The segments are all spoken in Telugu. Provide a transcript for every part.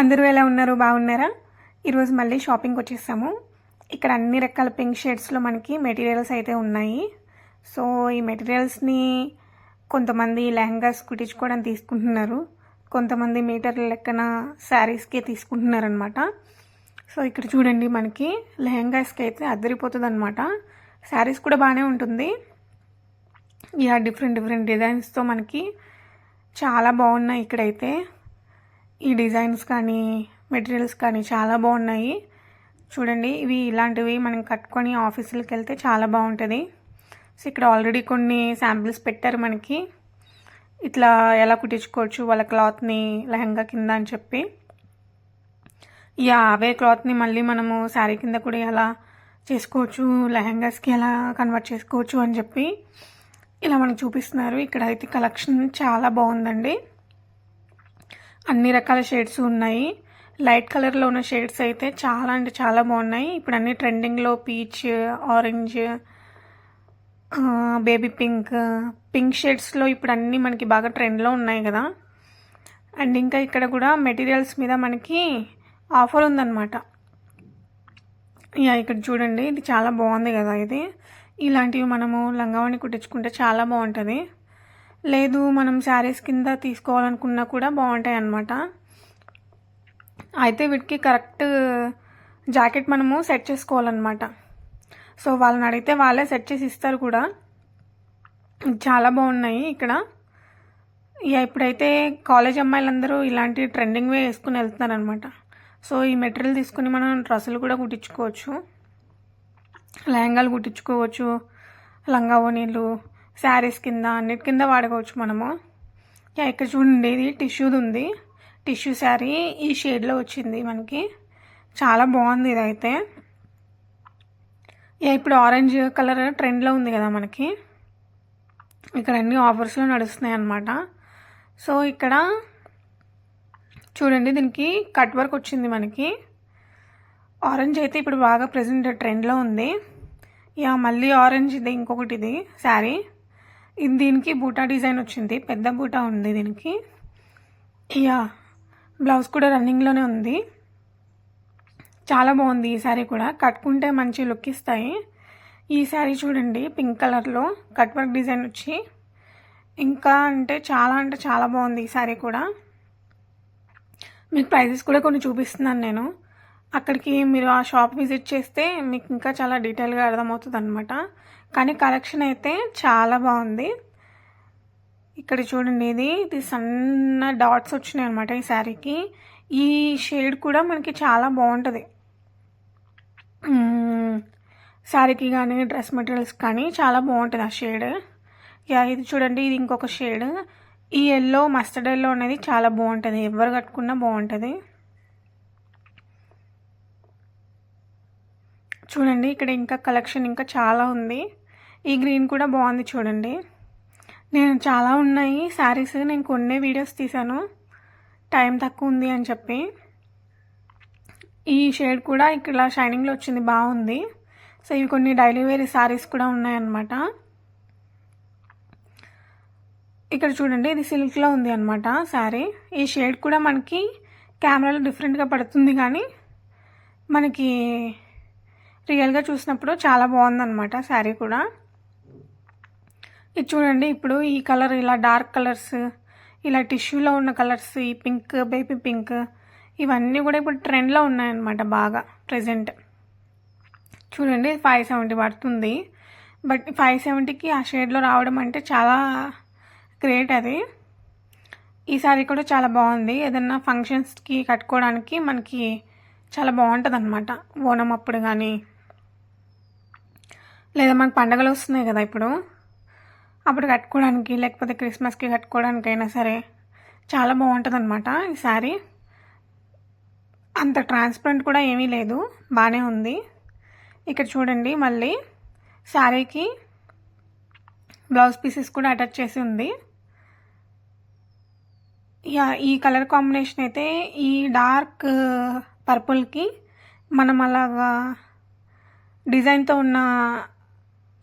అందరూ ఎలా ఉన్నారు? బాగున్నారా? ఈరోజు మళ్ళీ షాపింగ్కి వచ్చేసాము. ఇక్కడ అన్ని రకాల పింక్ షేడ్స్లో మనకి మెటీరియల్స్ అయితే ఉన్నాయి. సో ఈ మెటీరియల్స్ని కొంతమంది లెహంగాస్ కుట్టించుకోవడానికి తీసుకుంటున్నారు. కొంతమంది మీటర్ల లెక్కన శారీస్కే తీసుకుంటున్నారు అనమాట సో ఇక్కడ చూడండి మనకి లెహంగాస్కి అయితే అద్దరిపోతుంది అనమాట శారీస్ కూడా బాగానే ఉంటుంది. యా డిఫరెంట్ డిఫరెంట్ డిజైన్స్తో మనకి చాలా బాగున్నాయి ఇక్కడైతే. ఈ డిజైన్స్ కానీ మెటీరియల్స్ కానీ చాలా బాగున్నాయి. చూడండి ఇవి ఇలాంటివి మనం కట్టుకొని ఆఫీసులకు వెళ్తే చాలా బాగుంటుంది. సో ఇక్కడ ఆల్రెడీ కొన్ని శాంపిల్స్ పెట్టారు మనకి. ఇట్లా ఎలా కుట్టించుకోవచ్చు వాళ్ళ క్లాత్ని లెహంగా కింద అని చెప్పి. ఈ అవే క్లాత్ని మళ్ళీ మనము శారీ కింద కూడా ఎలా చేసుకోవచ్చు లెహంగాస్కి ఎలా కన్వర్ట్ చేసుకోవచ్చు అని చెప్పి ఇలా మనకు చూపిస్తున్నారు. ఇక్కడ అయితే కలెక్షన్ చాలా బాగుందండి. అన్ని రకాల షేడ్స్ ఉన్నాయి. లైట్ కలర్లో ఉన్న షేడ్స్ అయితే చాలా అంటే చాలా బాగున్నాయి. ఇప్పుడు అన్ని ట్రెండింగ్లో peach orange baby pink pink షేడ్స్లో ఇప్పుడు అన్నీ మనకి బాగా ట్రెండ్లో ఉన్నాయి కదా. అండ్ ఇంకా ఇక్కడ కూడా మెటీరియల్స్ మీద మనకి ఆఫర్ ఉందన్నమాట. యా ఇక్కడ చూడండి. ఇది చాలా బాగుంది కదా ఇది. ఇలాంటివి మనము లంగావాణి కుట్టించుకుంటే చాలా బాగుంటుంది. లేదు మనం శారీస్ కింద తీసుకోవాలనుకున్నా కూడా బాగుంటాయి అన్నమాట. అయితే వీటికి కరెక్ట్ జాకెట్ మనము సెట్ చేసుకోవాలన్నమాట. సో వాళ్ళని అడిగితే వాళ్ళే సెట్ చేసి ఇస్తారు కూడా. చాలా బాగున్నాయి ఇక్కడ. ఇక ఇప్పుడైతే కాలేజ్ అమ్మాయిలందరూ ఇలాంటి ట్రెండింగ్ వే వేసుకుని వెళ్తున్నారు అనమాట సో ఈ మెటీరియల్ తీసుకుని మనం డ్రెస్సులు కూడా కుట్టించుకోవచ్చు. లెహంగాలు కుట్టించుకోవచ్చు లంగా ఓనీలు శారీస్ కింద అన్నిటి కింద వాడుకోవచ్చు మనము. ఇక్కడ చూడండి ఇది టిష్యూది ఉంది. టిష్యూ శారీ ఈ షేడ్లో వచ్చింది మనకి. చాలా బాగుంది ఇదైతే. ఇప్పుడు ఆరెంజ్ కలర్ ట్రెండ్లో ఉంది కదా మనకి. ఇక్కడ అన్ని ఆఫర్స్లో నడుస్తున్నాయి అన్నమాట. సో ఇక్కడ చూడండి దీనికి కట్ వర్క్ వచ్చింది మనకి. ఆరెంజ్ అయితే ఇప్పుడు బాగా ప్రజెంట్ ట్రెండ్లో ఉంది. యా మళ్ళీ ఆరెంజ్ ఇది ఇంకొకటి ఇది శారీ. ఇది దీనికి బూటా డిజైన్ వచ్చింది. పెద్ద బూటా ఉంది దీనికి. యా బ్లౌజ్ కూడా రన్నింగ్లోనే ఉంది. చాలా బాగుంది ఈ శారీ కూడా. కట్టుకుంటే మంచి లుక్ ఇస్తాయి. ఈ శారీ చూడండి పింక్ కలర్లో కట్ వర్క్ డిజైన్ వచ్చి. ఇంకా అంటే చాలా అంటే చాలా బాగుంది ఈ శారీ కూడా. మీకు ప్రైజెస్ కూడా కొన్ని చూపిస్తున్నాను నేను. అక్కడికి మీరు ఆ షాప్ విజిట్ చేస్తే మీకు ఇంకా చాలా డీటెయిల్గా అర్థమవుతుంది అనమాట కానీ కలెక్షన్ అయితే చాలా బాగుంది. ఇక్కడ చూడండి ఇది ఇది సన్న డాట్స్ వచ్చినాయి అనమాట ఈ శారీకి. ఈ షేడ్ కూడా మనకి చాలా బాగుంటుంది. శారీకి కానీ డ్రెస్ మెటీరియల్స్ కానీ చాలా బాగుంటుంది ఆ షేడ్. యా ఇది చూడండి ఇది ఇంకొక షేడ్. ఈ ఎల్లో మస్టర్డ్ ఎల్లో అనేది చాలా బాగుంటుంది. ఎవరు కట్టుకున్నా బాగుంటుంది. చూడండి ఇక్కడ ఇంకా కలెక్షన్ ఇంకా చాలా ఉంది. ఈ గ్రీన్ కూడా బాగుంది చూడండి. నేను చాలా ఉన్నాయి. శారీస్ నేను కొన్నే వీడియోస్ తీశాను. టైం తక్కువ ఉంది అని చెప్పి. ఈ షేడ్ కూడా ఇక్కడ షైనింగ్లో వచ్చింది బాగుంది. సో ఇవి కొన్ని డైలీ వేర్ శారీస్ కూడా ఉన్నాయన్నమాట. ఇక్కడ చూడండి ఇది సిల్క్లో ఉంది అనమాట శారీ. ఈ షేడ్ కూడా మనకి కెమెరాలో డిఫరెంట్గా పడుతుంది కానీ మనకి రియల్గా చూసినప్పుడు చాలా బాగుందన్నమాట శారీ కూడా. ఇది చూడండి ఇప్పుడు ఈ కలర్ ఇలా డార్క్ కలర్స్ ఇలా టిష్యూలో ఉన్న కలర్స్ ఈ పింక్ బేబీ పింక్ ఇవన్నీ కూడా ఇప్పుడు ట్రెండ్లో ఉన్నాయన్నమాట బాగా ప్రజెంట్ చూడండి ఫైవ్ సెవెంటీ పడుతుంది. బట్ ఫైవ్ సెవెంటీకి ఆ షేడ్లో రావడం అంటే చాలా గ్రేట్ అది. ఈ సారీ కూడా చాలా బాగుంది. ఏదన్నా ఫంక్షన్స్కి కట్టుకోవడానికి మనకి చాలా బాగుంటుంది అనమాట ఓనం అప్పుడు కానీ లేదా మనకు పండగలు వస్తున్నాయి కదా ఇప్పుడు. అప్పుడు కట్టుకోవడానికి లేకపోతే క్రిస్మస్కి కట్టుకోవడానికైనా సరే చాలా బాగుంటుంది అనమాట ఈ శారీ. అంత ట్రాన్స్పరెంట్ కూడా ఏమీ లేదు బాగానే ఉంది. ఇక్కడ చూడండి మళ్ళీ శారీకి బ్లౌజ్ పీసెస్ కూడా అటాచ్ చేసి ఉంది. యా ఈ కలర్ కాంబినేషన్ అయితే ఈ డార్క్ పర్పుల్కి మనం అలాగా డిజైన్తో ఉన్న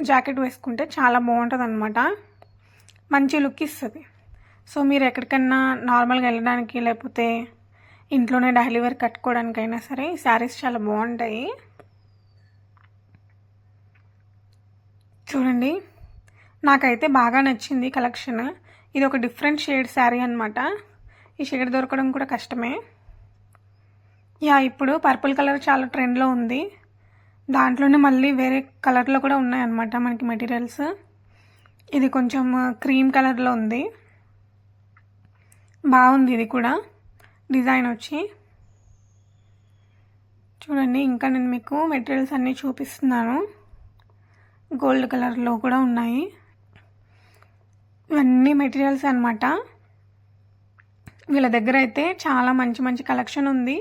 జాకెట్ వేసుకుంటే చాలా బాగుంటుంది అనమాట మంచి లుక్ ఇస్తుంది. సో మీరు ఎక్కడికన్నా నార్మల్గా వెళ్ళడానికి లేకపోతే ఇంట్లోనే డైలీ వేర్ కట్టుకోవడానికైనా సరే ఈ శారీస్ చాలా బాగుంటాయి. చూడండి. నాకైతే బాగా నచ్చింది కలెక్షన్. ఇది ఒక డిఫరెంట్ షేడ్ శారీ అనమాట ఈ షేడ్ దొరకడం కూడా కష్టమే. యా ఇప్పుడు పర్పుల్ కలర్ చాలా ట్రెండ్లో ఉంది. దాంట్లోనే మళ్ళీ వేరే కలర్లో కూడా ఉన్నాయన్నమాట మనకి మెటీరియల్స్. ఇది కొంచెం క్రీమ్ కలర్లో ఉంది. బాగుంది ఇది కూడా. డిజైన్ వచ్చి. చూడండి ఇంకా నేను మీకు మెటీరియల్స్ అన్నీ చూపిస్తున్నాను. గోల్డ్ కలర్లో కూడా ఉన్నాయి. ఇవన్నీ మెటీరియల్స్ అనమాట వీళ్ళ దగ్గర అయితే చాలా మంచి మంచి కలెక్షన్ ఉంది.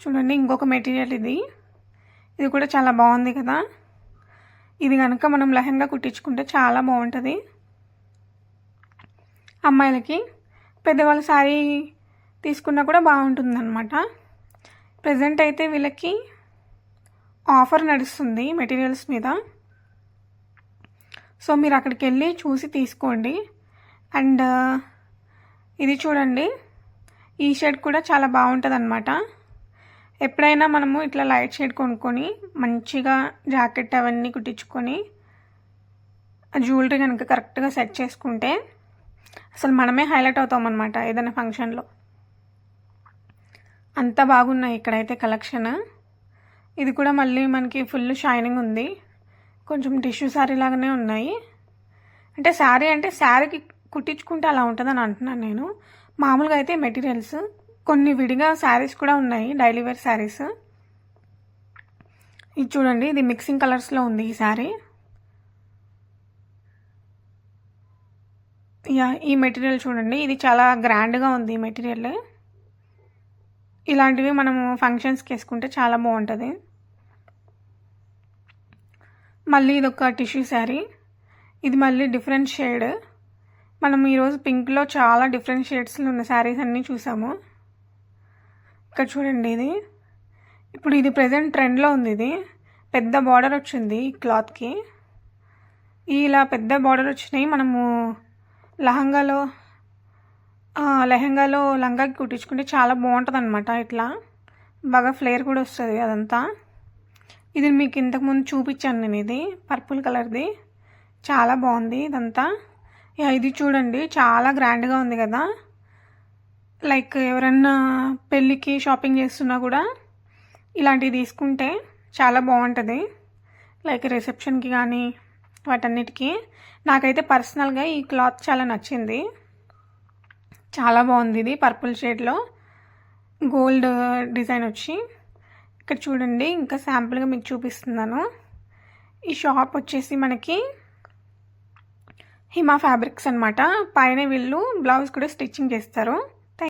చూడండి ఇంకొక మెటీరియల్ ఇది. ఇది కూడా చాలా బాగుంది కదా. ఇది కనుక మనం లెహంగా కుట్టించుకుంటే చాలా బాగుంటుంది. అమ్మాయిలకి పెద్దవాళ్ళ శారీ తీసుకున్నా కూడా బాగుంటుంది అనమాట ప్రజెంట్ అయితే వీళ్ళకి ఆఫర్ నడుస్తుంది మెటీరియల్స్ మీద. సో మీరు అక్కడికి వెళ్ళి చూసి తీసుకోండి. అండ్ ఇది చూడండి ఈ షర్ట్ కూడా చాలా బాగుంటుంది అనమాట ఎప్పుడైనా మనము ఇట్లా లైట్ షేడ్ కొనుక్కొని మంచిగా జాకెట్ అవన్నీ కుట్టించుకొని జ్యువెలరీ కనుక కరెక్ట్గా సెట్ చేసుకుంటే అసలు మనమే హైలైట్ అవుతాం అనమాట ఏదైనా ఫంక్షన్లో. అంత బాగున్నాయి ఇక్కడైతే కలెక్షన్. ఇది కూడా మళ్ళీ మనకి ఫుల్ షైనింగ్ ఉంది. కొంచెం టిష్యూ శారీ లాగానే ఉన్నాయి. అంటే శారీ అంటే శారీకి కుట్టించుకుంటే అలా ఉంటుందని అంటున్నాను నేను. మామూలుగా అయితే మెటీరియల్స్ కొన్ని విడిగా శారీస్ కూడా ఉన్నాయి డైలీ వేర్ శారీస్. ఇది చూడండి ఇది మిక్సింగ్ కలర్స్లో ఉంది ఈ శారీ. యా ఈ మెటీరియల్ చూడండి ఇది చాలా గ్రాండ్గా ఉంది ఈ మెటీరియల్. ఇలాంటివి మనము ఫంక్షన్స్కి వేసుకుంటే చాలా బాగుంటుంది. మళ్ళీ ఇది ఒక టిష్యూ శారీ. ఇది మళ్ళీ డిఫరెంట్ షేడ్ మనం ఈరోజు పింక్లో చాలా డిఫరెంట్ షేడ్స్లో ఉన్న శారీస్ అన్నీ చూసాము. ఇక్కడ చూడండి ఇది. ఇప్పుడు ఇది ప్రజెంట్ ట్రెండ్లో ఉంది ఇది. పెద్ద బార్డర్ వచ్చింది ఈ క్లాత్కి ఇలా పెద్ద బార్డర్ వచ్చినాయి. మనము లహంగాలో లెహంగాలో లంగాకి కుట్టించుకుంటే చాలా బాగుంటుంది అనమాట ఇట్లా. బాగా ఫ్లేర్ కూడా వస్తుంది అదంతా. ఇది మీకు ఇంతకుముందు చూపించాను నేను ఇది పర్పుల్ కలర్ది చాలా బాగుంది ఇదంతా. ఇది చూడండి చాలా గ్రాండ్గా ఉంది కదా. లైక్ ఎవరన్నా పెళ్ళికి షాపింగ్ చేస్తున్నా కూడా ఇలాంటివి తీసుకుంటే చాలా బాగుంటుంది. లైక్ రిసెప్షన్కి కానీ వాటన్నిటికీ. నాకైతే పర్సనల్గా ఈ క్లాత్ చాలా నచ్చింది. చాలా బాగుంది ఇది పర్పుల్ షేడ్లో. గోల్డ్ డిజైన్ వచ్చి. ఇక్కడ చూడండి ఇంకా శాంపుల్గా మీకు చూపిస్తున్నాను. ఈ షాప్ వచ్చేసి మనకి హిమా ఫ్యాబ్రిక్స్ అనమాట పైన వీళ్ళు బ్లౌజ్ కూడా స్టిచ్చింగ్ చేస్తారు.